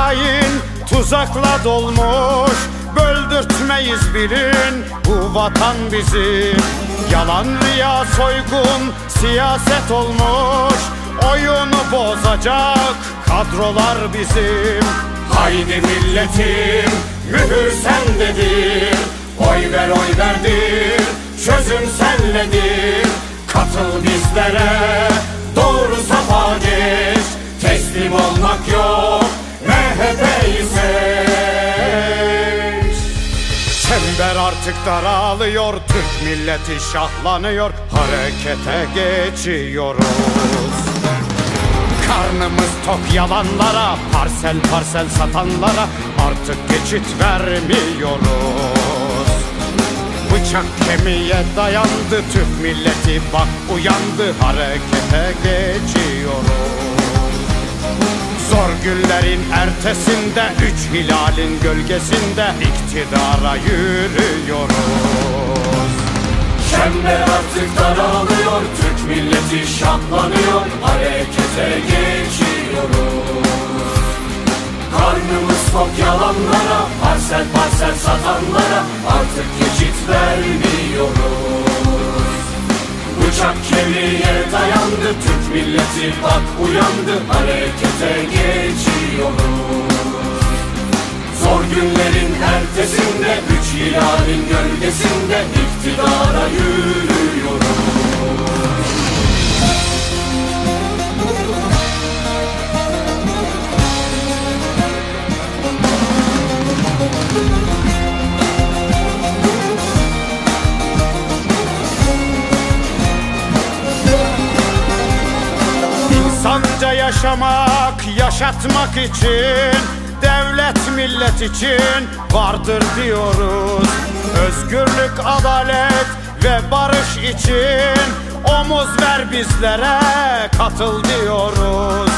hain tuzakla dolmuş. Böldürtmeyiz bilin bu vatan bizim. Yalan riya soygun siyaset olmuş. Oyunu bozacak kadrolar bizim. Haydi milletim mühür sendedir. Oy ver oy verdir çözüm senledir. Katıl bizlere doğru safa geç. Teslim olmak yok Seç Çember artık daralıyor Türk milleti şahlanıyor Harekete geçiyoruz. Karnımız tok yalanlara Parsel parsel satanlara Artık geçit vermiyoruz. Bıçak kemiğe dayandı Türk milleti bak uyandı Harekete geçiyoruz Zor günlerin ertesinde Üç hilalin gölgesinde iktidara yürüyoruz. Çember artık daralıyor Türk milleti şahlanıyor Harekete geçiyoruz. Karnımız tok yalanlara Parsel parsel satanlara Artık geçit vermiyoruz. Bıçak kemiğe milleti bak uyandı Harekete geçiyoruz. Zor günlerin ertesinde Üç hilalin gölgesinde iktidara yürüyoruz İnsanca yaşamak, yaşatmak için Devlet millet için vardır diyoruz. Özgürlük, adalet ve barış için Omuz ver bizlere, katıl diyoruz.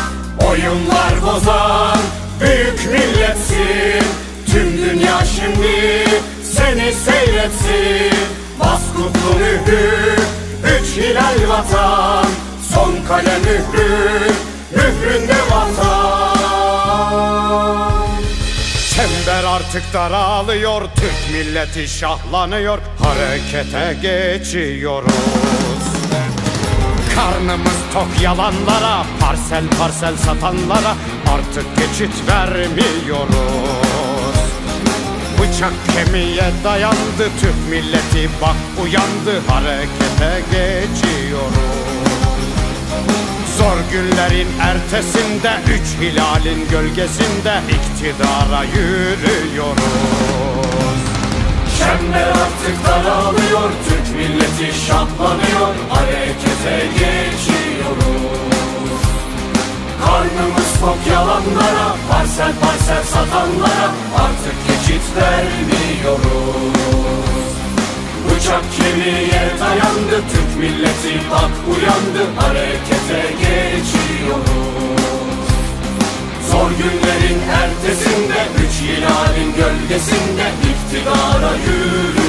Oyunlar bozan büyük milletsin. Tüm dünya şimdi seni seyretsin. Bas kutlu mührü, üç hilal vatan Son kale mührü, artık daralıyor, Türk milleti şahlanıyor Harekete geçiyoruz. Karnımız tok yalanlara, parsel parsel satanlara Artık geçit vermiyoruz. Bıçak kemiğe dayandı Türk milleti bak uyandı Harekete geçiyoruz Zor günlerin ertesinde Üç hilalin gölgesinde iktidara yürüyoruz. Çember artık daralıyor Türk milleti şahlanıyor Harekete geçiyoruz. Karnımız tok yalanlara Parsel parsel satanlara Artık geçit vermiyoruz dayandı. Türk milleti bak uyandı. Harekete geçiyoruz. Zor günlerin ertesinde Üç hilalin gölgesinde iktidara yürü